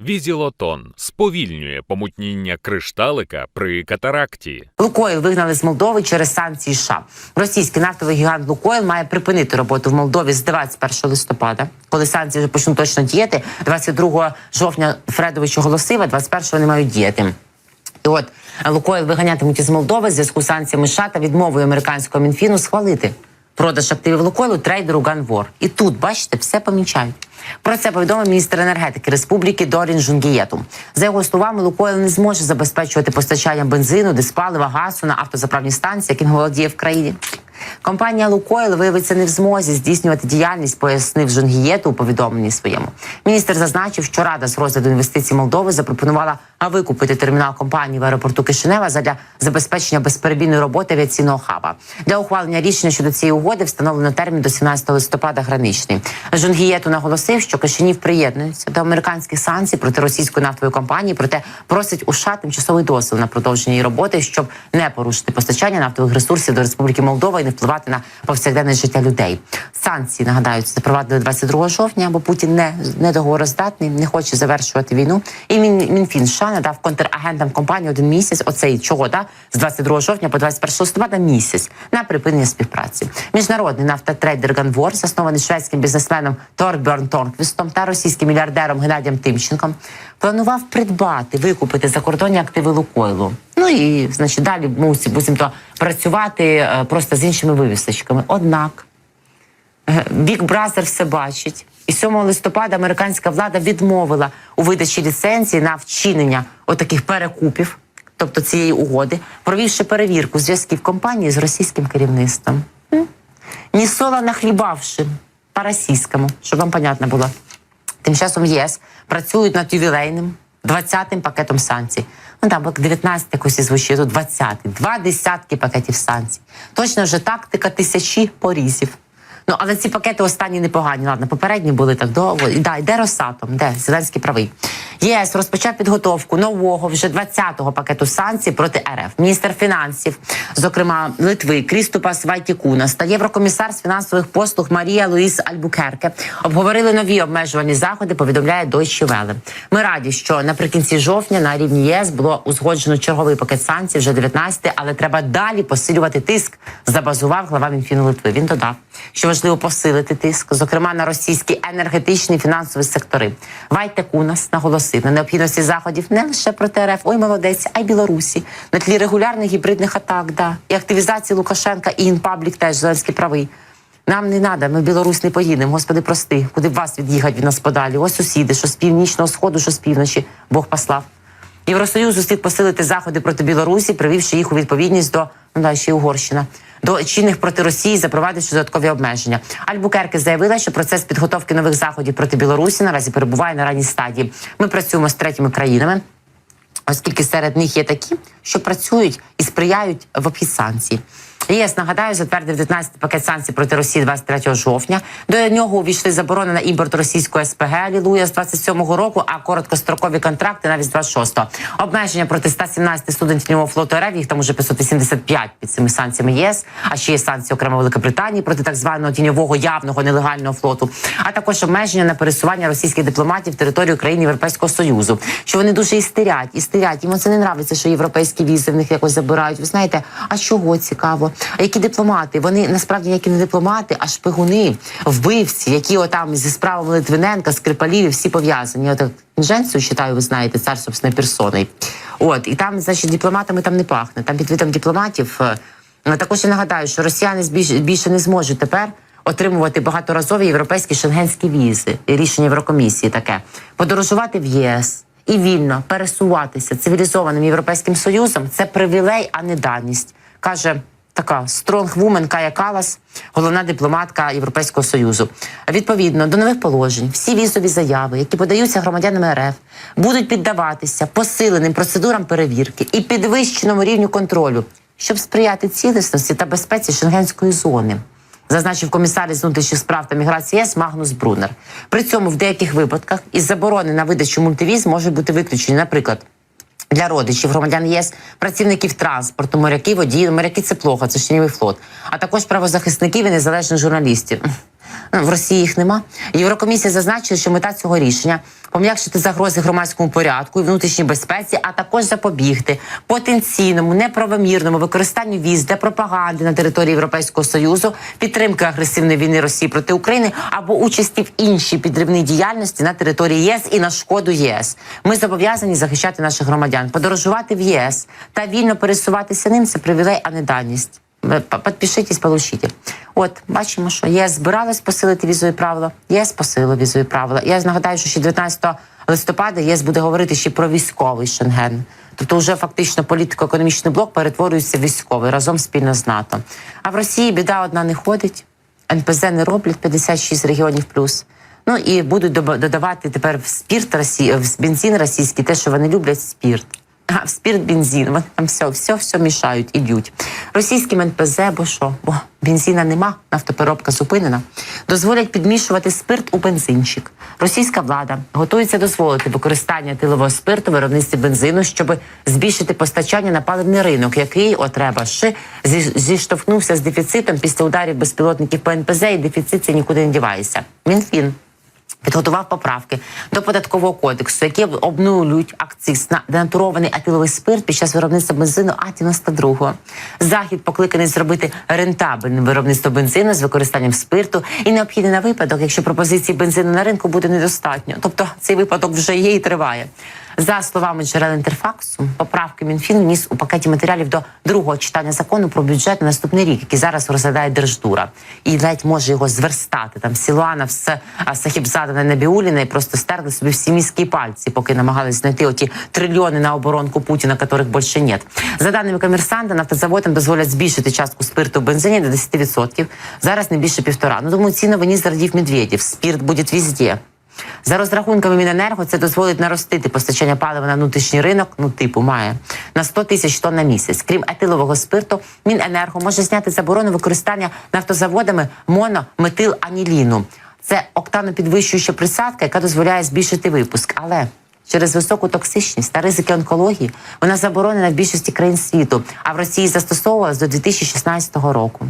Візілотон сповільнює помутніння кришталика при катаракті. Лукойл вигнали з Молдови через санкції США. Російський нафтовий гігант Лукойл має припинити роботу в Молдові з 21 листопада, коли санкції вже почнуть точно діяти. 22 жовтня Фредович оголосив, а 21 вони мають діяти. І от Лукойл виганятимуть із Молдови в зв'язку з санкціями США та відмовою американського мінфіну схвалити продаж активів Лукойлу трейдеру Ганвор. І тут, бачите, все помічають. Про це повідомив міністр енергетики Республіки Дорін Жунгієту. За його словами, Лукойл не зможе забезпечувати постачання бензину, диспалива, газу на автозаправні станції, яким володіє в країні. Компанія Лукойл виявиться не в змозі здійснювати діяльність, пояснив Жунгієту у повідомленні своєму. Міністр зазначив, що рада з розгляду інвестицій Молдови запропонувала викупити термінал компанії в аеропорту Кишинева задля забезпечення безперебійної роботи авіаційного хаба. Для ухвалення рішення щодо цієї угоди встановлено термін до 17 листопада граничний. Жунгієту наголосив, що Кишинів приєднується до американських санкцій проти російської нафтової компанії, проте просить у США тимчасовий дозвіл на продовження її роботи, щоб не порушити постачання нафтових ресурсів до Республіки Молдова і не впливати на повсякденне життя людей. Санкції нагадаю, запровадили 22 жовтня, бо Путін не недоговороздатний, не хоче завершувати війну. І Мін, Мінфін США надав контрагентам компанії один місяць. Оцей чого да з 22 жовтня по 21 листопада місяць на припинення співпраці. Міжнародний нафтотрейдер Ганвор, заснований шведським бізнесменом Торбjörn Торквістом та російським мільярдером Геннадієм Тимченком, планував придбати, викупити закордонні активи Лукойлу. Ну і значить далі мусить буцімто працювати е, просто з іншими вивісочками. Однак Big Brother все бачить. І 7 листопада американська влада відмовила у видачі ліцензії на вчинення отаких перекупів, тобто цієї угоди, провівши перевірку зв'язків компанії з російським керівництвом. Ні сола нахлібавши по-російському, щоб вам понятно було. Тим часом ЄС працюють над ювілейним 20-м пакетом санкцій. Ну там 19 якось звучить, то 20 Два десятки пакетів санкцій. Точно вже тактика тисячі порізів. Ну але ці пакети останні непогані. Ладно, попередні були так довго. І да, йде Росатом, де Зеленський правий. ЄС розпочав підготовку нового вже 20-го пакету санкцій проти РФ. Міністр фінансів, зокрема Литви, Кріступас Вайтікунас та єврокомісар з фінансових послуг Марія Луїс Альбукерке обговорили нові обмежувальні заходи. Повідомляє Deutsche Welle. Ми раді, що наприкінці жовтня на рівні ЄС було узгоджено черговий пакет санкцій, вже 19, але треба далі посилювати тиск. Забазував глава Мінфіну Литви. Він додав, що важливо посилити тиск, зокрема на російські енергетичні фінансові сектори. Вайтекунас наголосив на необхідності заходів не лише проти РФ, ой, молодець, а й Білорусі на тлі регулярних гібридних атак, да і активізації Лукашенка і інпаблік теж Зеленський правий. Нам не треба, ми в Білорусь не поїдемо. Господи, прости, куди б вас від'їхати від нас подалі? Ось сусіди, що з північного сходу, що з півночі. Бог послав. Євросоюз слід посилити заходи проти Білорусі, привівши їх у відповідність до ну да, ще й Угорщина. До чинних проти Росії запровадивши додаткові обмеження. Альбукерки заявила, що процес підготовки нових заходів проти Білорусі наразі перебуває на ранній стадії. Ми працюємо з третіми країнами, оскільки серед них є такі, що працюють і сприяють в обхід санкцій. ЄС, нагадаю, затвердив 19 пакет санкцій проти Росії 23 жовтня. До нього увійшли заборони на імпорт російської СПГ «Алілуя» з 27-го року, а короткострокові контракти навіть з 26-го. Обмеження проти 117 суден тіньового флоту РФ, їх там уже 585 під цими санкціями ЄС, а ще є санкції окремо Великобританії проти так званого тіньового явного нелегального флоту, а також обмеження на пересування російських дипломатів територію країн Європейського Союзу. Що вони дуже істерять, істерять. Йому це не нравиться, що європейські візи в них якось забирають. Ви знаєте, а чого цікаво? Які дипломати? Вони насправді які не дипломати, а шпигуни, вбивці, які отам зі справами Литвиненка, Скрипалів, всі пов'язані. От Женцю, вважаю, ви знаєте, цар собственної персоною. От і там, значить, дипломатами там не пахне. Там під видом дипломатів. е, Також я нагадаю, що росіяни більше не зможуть тепер отримувати багаторазові європейські шенгенські візи. Рішення Єврокомісії таке подорожувати в ЄС. І вільно пересуватися цивілізованим європейським союзом це привілей, а не даність, каже така стронгвумен Кая Калас, головна дипломатка Європейського союзу. Відповідно до нових положень, всі візові заяви, які подаються громадянами РФ, будуть піддаватися посиленим процедурам перевірки і підвищеному рівню контролю, щоб сприяти цілісності та безпеці шенгенської зони. Зазначив комісар із внутрішніх справ та міграції ЄС Магнус Брунер. При цьому в деяких випадках із заборони на видачу мультивіз може бути виключені, наприклад, для родичів громадян ЄС, працівників транспорту, моряки, водії. Моряки це плохо, це ж флот, а також правозахисників і незалежних журналістів. Ну, В Росії їх нема. Єврокомісія зазначила, що мета цього рішення пом'якшити загрози громадському порядку і внутрішній безпеці, а також запобігти потенційному неправомірному використанню віз для пропаганди на території Європейського союзу, підтримки агресивної війни Росії проти України або участі в іншій підривній діяльності на території єС і на шкоду ЄС. Ми зобов'язані захищати наших громадян, подорожувати в ЄС та вільно пересуватися ним це привілей, а не даність. Підпишитесь, получите. От бачимо, що ЄС збиралась посилити візові правила. ЄС посилило візові правила. Я нагадаю, що ще 19 листопада ЄС буде говорити ще про військовий Шенген. Тобто, вже фактично політико-економічний блок перетворюється в військовий разом спільно з НАТО. А в Росії біда одна не ходить. НПЗ не роблять 56 регіонів плюс. Ну і будуть додавати тепер в спірт Росії, в бензин російський, те, що вони люблять спірт. В спірт бензин, вони там все, все, все мішають і б'ють. Російським НПЗ, бо що? Бо бензина нема, нафтопереробка зупинена. Дозволять підмішувати спирт у бензинчик. Російська влада готується дозволити використання тилового спирту виробництві бензину, щоб збільшити постачання на паливний ринок, який от треба ще зі- зіштовхнувся з дефіцитом після ударів безпілотників по НПЗ, і дефіцит це нікуди не дівається. Мінфін підготував поправки до податкового кодексу, які обнулюють акциз на денатурований етиловий спирт під час виробництва бензину А-92. Захід покликаний зробити рентабельним виробництво бензину з використанням спирту і необхідний на випадок, якщо пропозиції бензину на ринку буде недостатньо. Тобто цей випадок вже є і триває. За словами джерел інтерфаксу, поправки Мінфін вніс у пакеті матеріалів до другого читання закону про бюджет на наступний рік, який зараз розглядає Держдура, і навіть може його зверстати. Там Сілуана, все а Сахібзада Набіуліна і просто стерли собі всі мізки і пальці, поки намагались знайти оті трильйони на оборонку Путіна, яких більше нет. За даними комерсанта, нафтозаводам дозволять збільшити частку спирту в бензині до 10%. Зараз не більше півтора. Ну думаю, ці новині зрадів Медведєв. Спірт буде везде. За розрахунками Міненерго, це дозволить наростити постачання палива на внутрішній ринок, ну типу має на 100 тисяч тонн на місяць. Крім етилового спирту, Міненерго може зняти заборону використання нафтозаводами монометиламіліну. Це октанопідвищуюча присадка, яка дозволяє збільшити випуск. Але через високу токсичність та ризики онкології вона заборонена в більшості країн світу, а в Росії застосовувалась до 2016 року.